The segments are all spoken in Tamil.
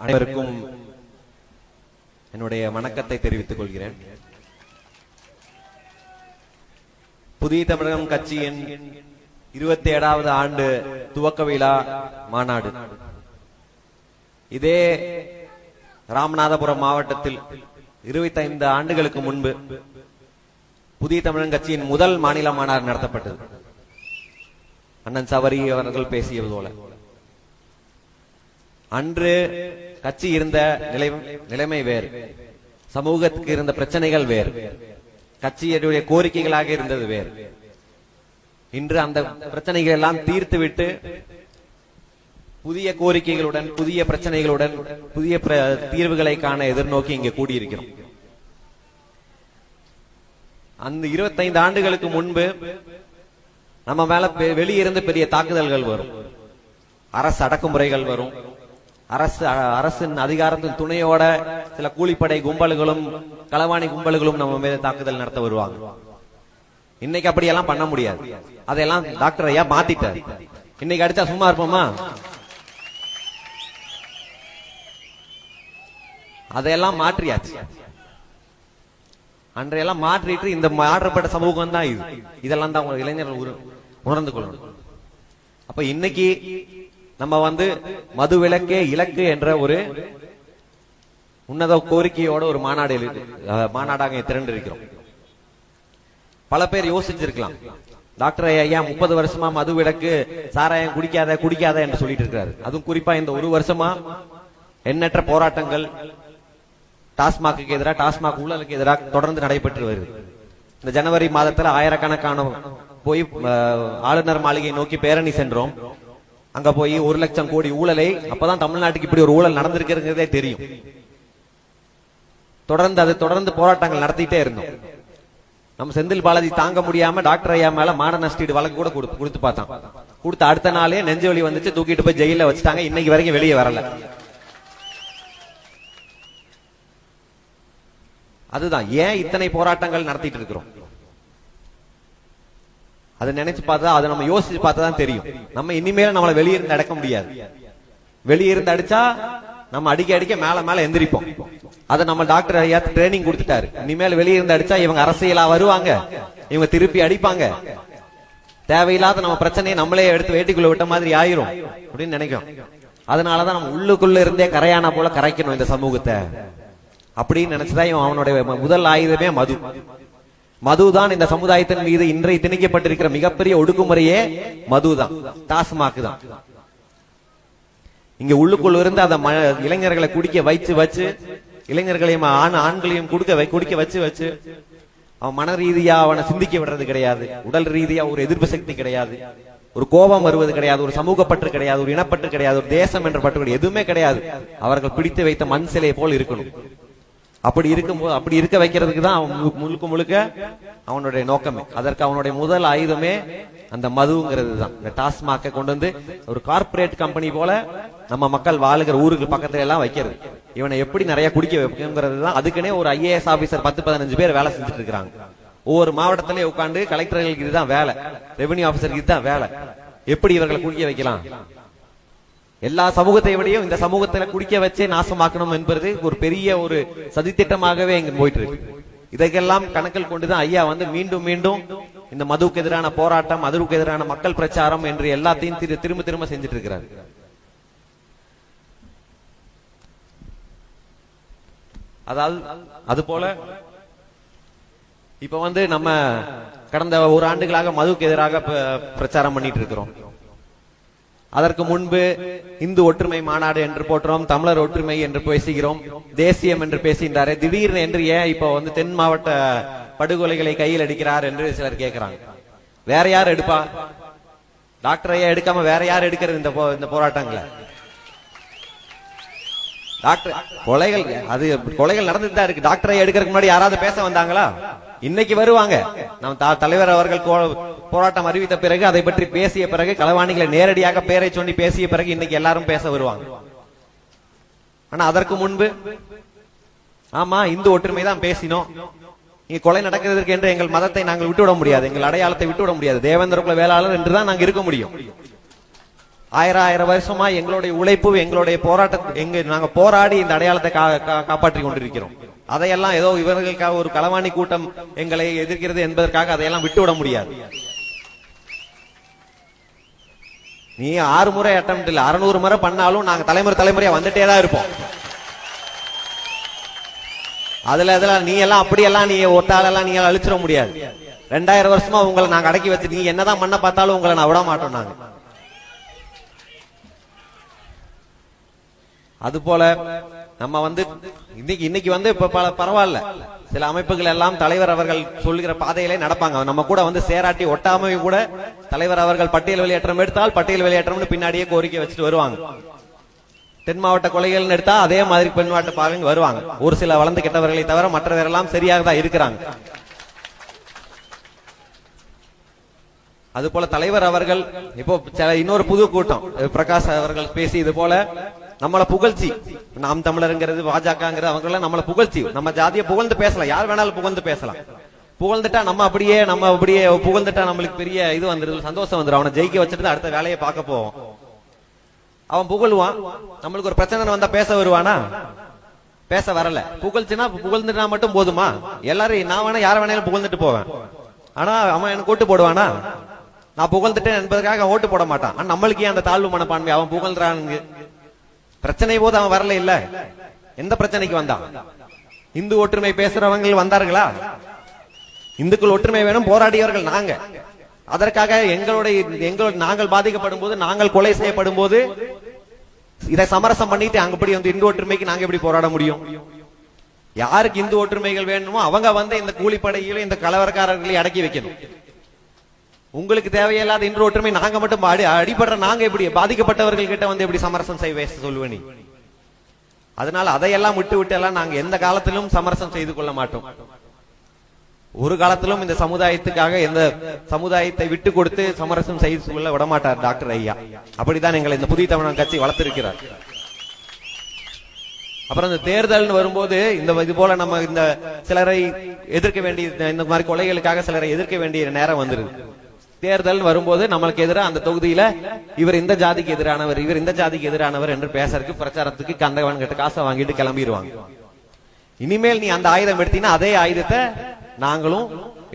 அனைவருக்கும் என்னுடைய வணக்கத்தை தெரிவித்துக் கொள்கிறேன். புதிய தமிழகம் கட்சியின் இருபத்தி ஏழாவது ஆண்டு துவக்க விழா மாநாடு. இதே ராமநாதபுரம் மாவட்டத்தில் இருபத்தி ஐந்து ஆண்டுகளுக்கு முன்பு புதிய தமிழன் கட்சியின் முதல் மாநில மாநாடு நடத்தப்பட்டது. அண்ணன் சவரி அவர்கள் பேசியது போல. அன்று கட்சி இருந்த நிலை நிலைமை வேறு. சமூகத்துக்கு இருந்த பிரச்சனைகள் வேறு. கட்சியுடைய கோரிக்கைகளாக இருந்தது வேறு. இன்று அந்த பிரச்சனைகள் எல்லாம் தீர்த்துவிட்டு புதிய கோரிக்கைகளுடன் புதிய பிரச்சனைகளுடன் புதிய பிர- தீர்வுகளை காண எதிர்நோக்கி இங்கே கூடியிருக்கிறோம். அந்த 25 ஆண்டுகளுக்கு முன்பு நம்ம மேல பெ- வெளியிருந்து பெரிய தாக்குதல்கள் வரும். அரசு அடக்குமுறைகள் வரும். அரசு அரசின் அதிகாரத்தின் துணையோட சில கூலிப்படை கும்பல்களும் களவாணி கும்பல்களும் நம்ம மீது தாக்குதல் நடத்த வருவாங்க. இன்னைக்கு அப்படியெல்லாம் பண்ண முடியாது. அதையெல்லாம் டாக்டர் ஐயா மாத்திட்டார். இன்னைக்கு அடிச்சா சும்மா இருப்போமா? அதையெல்லாம் மாற்றியாச்சு. அன்றையெல்லாம் மாற்றிட்டு இந்த மாற்றப்பட்ட சமூகம் தான் இது. இதெல்லாம் தான் உங்க இளைஞர்கள் உணர்ந்து கொள்ளணும். அப்ப இன்னைக்கு நம்ம வந்து மது விளக்கே இலக்கு என்ற ஒரு உன்னத கோரிக்கையோட ஒரு மாநாடு மாநாடாக திரண்டு இருக்கிறோம் பல பேர் யோசிச்சிருக்கலாம். டாக்டர் ஐயா முப்பது வருஷமா மது விலக்கு சாராயம் குடிக்காத குடிக்காத என்று சொல்லிட்டு இருக்காரு. அதுவும் குறிப்பா இந்த ஒரு வருஷமா எண்ணற்ற போராட்டங்கள் டாஸ்மாக்கு எதிராக டாஸ்மாக் ஊழலுக்கு எதிராக தொடர்ந்து நடைபெற்று வருது. இந்த ஜனவரி மாதத்துல ஆயிரக்கணக்கான போய் ஆளுநர் மாளிகை நோக்கி பேரணி சென்றோம். அங்க போய் ஒரு லட்சம் கோடி ஊழலை அப்பதான் தமிழ்நாட்டுக்கு இப்படி ஒரு ஊழல் நடந்திருக்கிறதே தெரியும். தொடர்ந்து அது தொடர்ந்து போராட்டங்கள் நடத்திட்டே இருந்தோம். நம்ம செந்தில் பாலாஜி தாங்க முடியாம டாக்டர் ஐயா மேல மான நஷ்டீடு வழக்கு கூட கொடுத்து கொடுத்து பார்த்தான். கொடுத்த அடுத்த நாளே நெஞ்சு வலி வந்துச்சு தூக்கிட்டு போய் ஜெயில வச்சுட்டாங்க. இன்னைக்கு வரைக்கும் வெளியே வரல. அதுதான் ஏன் இத்தனை போராட்டங்கள் நடத்திட்டு இருக்கிறோம்? அதை நினைச்சு பார்த்தா அதை நம்ம யோசிச்சு பார்த்தா தான் தெரியும். நம்ம இனிமேல் நம்மளை வெளியிருந்து அடக்க முடியாது. வெளியிருந்து அடிச்சா நம்ம அடிக்க அடிக்க மேல மேல எந்திரிப்போம். அதை நம்ம டாக்டர் ஐயா ட்ரைனிங் கொடுத்துட்டாரு. இனிமேல் வெளியிருந்து அடிச்சா இவங்க அரசியலா வருவாங்க. இவங்க திருப்பி அடிப்பாங்க. தேவையில்லாத நம்ம பிரச்சனையை நம்மளே எடுத்து வேட்டிக்குள்ள விட்ட மாதிரி ஆயிரும் அப்படின்னு நினைக்கும். அதனாலதான் நம்ம உள்ளுக்குள்ள இருந்தே கரையானா போல கரைக்கணும் இந்த சமூகத்தை. அப்படின்னு நினைச்சுதான் இவன் அவனுடைய முதல் ஆயுதமே மது. மதுதான் இந்த சமுதாயத்தின் மீது இன்றைய திணிக்கப்பட்டிருக்கிற மிகப்பெரிய ஒடுக்குமுறையே மதுதான் டாஸ்மாக் தான். இங்க உள்ளுக்குள்ள இருந்து அந்த ம- இளைஞர்களை குடிக்க வச்சு வச்சு இளைஞர்களையும் ஆண் ஆண்களையும் குடுக்க வை- குடிக்க வச்சு வச்சு அவன் மன ரீதியா அவனை சிந்திக்க விடுறது கிடையாது. உடல் ரீதியா ஒரு எதிர்ப்பு சக்தி கிடையாது. ஒரு கோபம் வருவது கிடையாது. ஒரு சமூக பற்று கிடையாது. ஒரு இனப்பற்று கிடையாது. ஒரு தேசம் என்ற பற்று கிடையாது எதுவுமே கிடையாது. அவர்கள் பிடித்து வைத்த மண் சிலையை போல் இருக்கணும். அப்படி இருக்கும்போது அப்படி இருக்க வைக்கிறதுக்கு தான் அவன் மு- முழுக்க முழுக்க அவனுடைய நோக்கமே. அதற்கு அவனுடைய முதல் ஆயுதமே அந்த மதுங்கிறது தான். இந்த டாஸ்மாக்கை கொண்டு வந்து ஒரு கார்ப்பரேட் கம்பெனி போல நம்ம மக்கள் வாழுகிற ஊருக்கு பக்கத்துல எல்லாம் வைக்கிறது. இவனை எப்படி நிறைய குடிக்க வைக்கிறது தான். அதுக்குன்னே ஒரு ஐஏஎஸ் ஆபீசர் பத்து பதினஞ்சு பேர் வேலை செஞ்சுட்டு இருக்கிறாங்க. ஒவ்வொரு மாவட்டத்திலே உட்காந்து கலெக்டர்களுக்கு இதுதான் வேலை. ரெவன்யூ ஆபீசருக்கு இதுதான் வேலை. எப்படி இவர்களை குடிக்க வைக்கலாம்? எல்லா சமூகத்தை விடையும் இந்த சமூகத்துல குடிக்க வச்சே நாசமாக்கணும் என்பது ஒரு பெரிய ஒரு சதித்திட்டமாகவே இங்க போயிட்டு இருக்கு இதையெல்லாம் கணக்கில் கொண்டுதான் ஐயா வந்து மீண்டும் மீண்டும் இந்த மதுவுக்கு எதிரான போராட்டம் மதுவுக்கு எதிரான மக்கள் பிரச்சாரம் என்று எல்லாத்தையும் திரு- திரும்ப திரும்ப செஞ்சுட்டு இருக்கிறார் அதாவது அது போல இப்ப வந்து நம்ம கடந்த ஒரு ஆண்டுகளாக மதுவுக்கு எதிராக பிரச்சாரம் பண்ணிட்டு இருக்கிறோம் அதற்கு முன்பு இந்து ஒற்றுமை மாநாடு என்று போற்றோம் தமிழர் ஒற்றுமை என்று பேசுகிறோம் தேசியம் என்று பேசுகின்றாரு. திடீர்னு என்று ஏன் இப்போ வந்து தென் மாவட்ட படுகொலைகளை கையில் அடிக்கிறார் என்று சிலர் கேட்கிறாங்க வேற யார் எடுப்பா? டாக்டர் ஐயா எடுக்காம வேற யார் எடுக்கிறது இந்த போ- இந்த போராட்டங்களை? டாக்டர் கொலைகள் அது கொலைகள் நடந்துட்டு தான் இருக்கு. டாக்டரை எடுக்கிறதுக்கு முன்னாடி யாராவது பேச வந்தாங்களா? இன்னைக்கு வருவாங்க. நம்ம தா- தலைவர் அவர்கள் போராட்டம் அறிவித்த பிறகு அதை பற்றி பேசிய பிறகு களவாணிகளை நேரடியாக பேரை சொல்லி பேசிய பிறகு இன்னைக்கு எல்லாரும் பேச வருவாங்க. ஆனா அதற்கு முன்பு ஆமா இந்து ஒற்றுமை தான் பேசினோம். இங்க கொலை நடக்கிறதுக்கு என்று எங்கள் மதத்தை நாங்கள் விட்டுவிட முடியாது. எங்கள் அடையாளத்தை விட்டுவிட முடியாது. தேவேந்திர குல வேளாளர் என்றுதான் நாங்க இருக்க முடியும். ஆயிரம் ஆயிரம் வருஷமா எங்களுடைய உழைப்பு எங்களுடைய போராட்ட எங்க நாங்க போராடி இந்த அடையாளத்தை கா- கொண்டிருக்கிறோம். அதையெல்லாம் ஏதோ இவர்களுக்காக ஒரு களவாணி கூட்டம் எங்களை எதிர்க்கிறது என்பதற்காக அதையெல்லாம் விட்டுவிட முடியாது. நீ ஆறு முறை அட்டம் இல்ல அறுநூறு முறை பண்ணாலும் நாங்க தலைமுறை தலைமுறையா வந்துட்டே தான் இருப்போம். அதுல இதுல நீ எல்லாம் அப்படியெல்லாம் நீ ஒத்தாலெல்லாம் நீ அழிச்சிட முடியாது. ரெண்டாயிரம் வருஷமா உங்களை நாங்க அடக்கி வச்சு நீ என்னதான் பண்ண பார்த்தாலும் உங்களை நான் விட மாட்டோம் நாங்க. அது போல நம்ம வந்து இன்னைக்கு இன்னைக்கு வந்து இப்ப பல பரவாயில்ல. சில அமைப்புகள் எல்லாம் தலைவர் அவர்கள் சொல்லுகிற பாதையிலே நடப்பாங்க. நம்ம கூட வந்து சேராட்டி ஒட்டாமையும் கூட தலைவர் அவர்கள் பட்டியல் வெளியேற்றம் எடுத்தால் பட்டியல் வெளியேற்றம்னு பின்னாடியே கோரிக்கை வச்சுட்டு வருவாங்க. தென் மாவட்ட கொலைகள்னு எடுத்தா அதே மாதிரி பெண் மாவட்ட பாவங்க வருவாங்க. ஒரு சில வளர்ந்து கெட்டவர்களை தவிர மற்றவரெல்லாம் சரியாக தான் இருக்கிறாங்க. அது போல தலைவர் அவர்கள் இப்போ சில- இன்னொரு புது கூட்டம். பிரகாஷ் அவர்கள் பேசி இது போல நம்மளை புகழ்ச்சி. நாம் தமிழருங்கிறது பாஜகங்கிறது அவங்க எல்லாம் நம்மளை புகழ்ச்சி. நம்ம ஜாதியை புகழ்ந்து பேசலாம். யார் வேணாலும் புகழ்ந்து பேசலாம். புகழ்ந்துட்டா நம்ம அப்படியே நம்ம அப்படியே புகழ்ந்துட்டா நம்மளுக்கு பெரிய இது வந்துருது சந்தோஷம் வந்துடும் அவனை ஜெயிக்க வச்சுட்டு அடுத்த வேலையை பார்க்க போவோம். அவன் புகழ்வான். நம்மளுக்கு ஒரு பிரச்சனை வந்தா பேச வருவானா? பேச வரல. புகழ்ச்சினா புகழ்ந்துட்டா மட்டும் போதுமா? எல்லாரும் நான் வேணா யார வேணாலும் புகழ்ந்துட்டு போவேன். ஆனா அவன் எனக்கு ஓட்டு போடுவானா? நான் புகழ்ந்துட்டேன் என்பதற்காக ஓட்டு போட மாட்டான். ஆனா நம்மளுக்கு அந்த தாழ்வு மனப்பான்மை? அவன் புகழ்றானுங்க. பிரச்சனை போது அவன் வரல இல்ல. எந்த பிரச்சனைக்கு வந்தான்? இந்து ஒற்றுமை பேசுறவங்க வந்தார்களா? இந்துக்கள் ஒற்றுமை வேணும் போராடியவர்கள் நாங்க. அதற்காக எங்களுடைய எங்களோட நாங்கள் பாதிக்கப்படும் போது நாங்கள் கொலை செய்யப்படும் போது இதை சமரசம் பண்ணிட்டு அங்கபடி வந்து இந்து ஒற்றுமைக்கு நாங்க எப்படி போராட முடியும்? யாருக்கு இந்து ஒற்றுமைகள் வேணுமோ அவங்க வந்து இந்த கூலிப்படையிலும் இந்த கலவரக்காரர்களை அடக்கி வைக்கணும். உங்களுக்கு தேவையில்லாத இன்று ஒற்றுமை நாங்க மட்டும் அடி அடிபடுற நாங்க எப்படி பாதிக்கப்பட்டவர்கள் கிட்ட வந்து எப்படி சமரசம் செய்ய சொல்லுவனி அதனால அதையெல்லாம் விட்டு விட்டு எல்லாம் நாங்க எந்த காலத்திலும் சமரசம் செய்து கொள்ள மாட்டோம். ஒரு காலத்திலும் இந்த சமுதாயத்துக்காக எந்த சமுதாயத்தை விட்டு கொடுத்து சமரசம் செய்து கொள்ள விடமாட்டார் டாக்டர் ஐயா. அப்படித்தான் எங்களை இந்த புதிய தமிழன் கட்சி வளர்த்திருக்கிறார். அப்புறம் இந்த தேர்தல்னு வரும்போது இந்த இது போல நம்ம இந்த சிலரை எதிர்க்க வேண்டிய இந்த மாதிரி கொலைகளுக்காக சிலரை எதிர்க்க வேண்டிய நேரம் வந்துருது. தேர்தல் வரும்போது நம்மளுக்கு எதிராக அந்த தொகுதியில இவர் இந்த ஜாதிக்கு எதிரானவர் இவர் இந்த ஜாதிக்கு எதிரானவர் என்று பேசறதுக்கு பிரச்சாரத்துக்கு கந்தவன் கிட்ட காசை வாங்கிட்டு கிளம்பிடுவாங்க. இனிமேல் நீ அந்த ஆயுதம் எடுத்தீங்கன்னா அதே ஆயுதத்தை நாங்களும்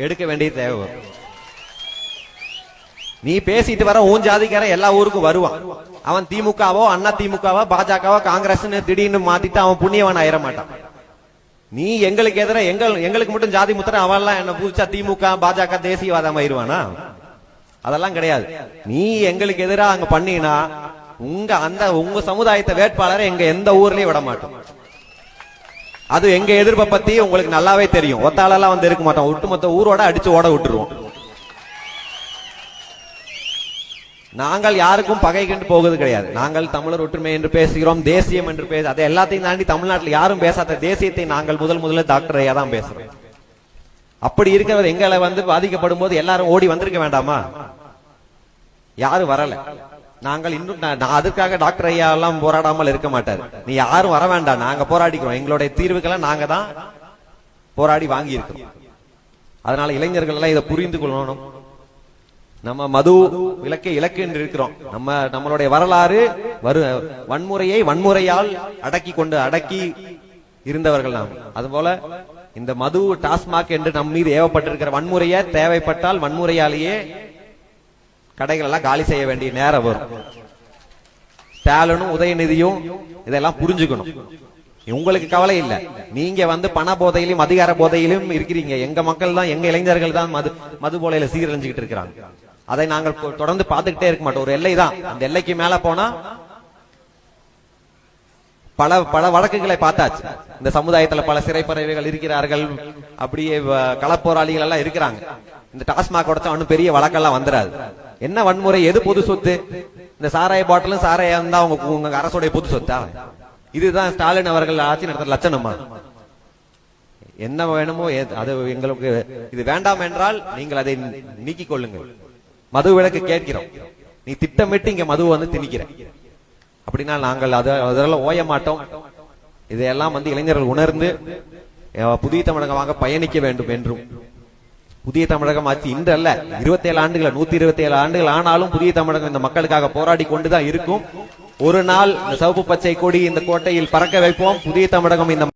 எடுக்க வேண்டிய தேவை வரும். நீ பேசிட்டு வர உன் ஜாதிக்கார எல்லா ஊருக்கும் வருவான். அவன் திமுகவோ அண்ணா திமுகவோ பாஜகவோ காங்கிரஸ் திடீர்னு மாத்திட்டு அவன் புண்ணியவன் ஆயிர மாட்டான். நீ எங்களுக்கு எதிர எங்கள் எங்களுக்கு மட்டும் ஜாதி முத்திர எல்லாம் என்ன புதுச்சா திமுக பாஜக தேசியவாதம் ஆயிருவானா? அதெல்லாம் கிடையாது. நீ எங்களுக்கு எதிராக அங்க பண்ணினா உங்க அந்த உங்க சமுதாயத்தை வேட்பாளரை எங்க எந்த ஊர்லயும் விட மாட்டோம். அது எங்க எதிர்ப்பை பத்தி உங்களுக்கு நல்லாவே தெரியும். ஒத்தாளெல்லாம் வந்து இருக்க மாட்டோம். ஒட்டுமொத்த ஊரோட அடிச்சு ஓட விட்டுருவோம். நாங்கள் யாருக்கும் பகை கண்டு போகுது கிடையாது. நாங்கள் தமிழர் ஒற்றுமை என்று பேசுகிறோம் தேசியம் என்று பேச அதை எல்லாத்தையும் தாண்டி தமிழ்நாட்டில் யாரும் பேசாத தேசியத்தை நாங்கள் முதல் முதல்ல டாக்டர் ஐயா தான் பேசுறோம். அப்படி இருக்கிறவர் எங்களை வந்து பாதிக்கப்படும் போது எல்லாரும் ஓடி வந்திருக்க வேண்டாமா? யாரும் வரல. நாங்கள் இன்னும் நான் நான் அதுக்காக டாக்டர் ஐயா எல்லாம் போராடாமல் இருக்க மாட்டார். நீ யாரும் வர வேண்டாம். நாங்க போராடிக்கிறோம். எங்களுடைய தீர்வுகளை நாங்க தான் போராடி வாங்கி இருக்கோம் அதனால இளைஞர்கள் எல்லாம் இதை புரிந்து கொள்ளணும். நம்ம மது விளக்கை இலக்கு என்று இருக்கிறோம். நம்ம நம்மளுடைய வரலாறு வரு வன்முறையை வன்முறையால் அடக்கி கொண்டு அடக்கி இருந்தவர்கள் நாம். அதுபோல இந்த மது டாஸ்மாக் என்று நம் மீது ஏவப்பட்டிருக்கிற வன்முறையை தேவைப்பட்டால் வன்முறையாலேயே கடைகள் எல்லாம் காலி செய்ய வேண்டிய நேரம் வரும். ஸ்டாலினும் உதயநிதியும் இதெல்லாம் புரிஞ்சுக்கணும். உங்களுக்கு கவலை இல்ல. நீங்க வந்து பண போதையிலும் அதிகார போதையிலும் இருக்கிறீங்க. எங்க மக்கள் தான் எங்க இளைஞர்கள் தான் மது மது போலையில சீரழிஞ்சுக்கிட்டு இருக்கிறாங்க. அதை நாங்கள் தொடர்ந்து பார்த்துக்கிட்டே இருக்க மாட்டோம். ஒரு எல்லை தான். அந்த எல்லைக்கு மேல போனா பல பல வழக்குகளை பார்த்தாச்சு. இந்த சமுதாயத்துல பல சிறைப்பறவைகள் இருக்கிறார்கள். அப்படியே களப்போராளிகள் எல்லாம் இருக்கிறாங்க. இந்த டாஸ்மாக் உடச்சா ஒன்னும் பெரிய வழக்கெல்லாம் வந்துடாது என்ன வன்முறை? எது பொது சொத்து? இந்த சாராய பாட்டிலும் சாராயம் இருந்தா உங்க உங்க அரசுடைய பொது சொத்தா? இதுதான் ஸ்டாலின் அவர்கள் ஆட்சி நடத்துற லட்சணமா? என்ன வேணுமோ அது எங்களுக்கு இது வேண்டாம் என்றால் நீங்கள் அதை நீக்கிக் கொள்ளுங்கள். மது விலக்கு கேட்கிறோம். நீ திட்டமிட்டு இங்க மது வந்து திணிக்கிற. அப்படின்னா நாங்கள் அதை அதெல்லாம் ஓய மாட்டோம். இதையெல்லாம் வந்து இளைஞர்கள் உணர்ந்து புதிய தமிழகமாக பயணிக்க வேண்டும் என்றும் புதிய தமிழகம் ஆட்சி இன்று அல்ல இருபத்தி ஏழு ஆண்டுகள் நூத்தி இருபத்தி ஏழு ஆண்டுகள் ஆனாலும் புதிய தமிழகம் இந்த மக்களுக்காக போராடி கொண்டுதான் இருக்கும். ஒரு நாள் இந்த சவுப்பு பச்சை கொடி இந்த கோட்டையில் பறக்க வைப்போம். புதிய தமிழகம் இந்த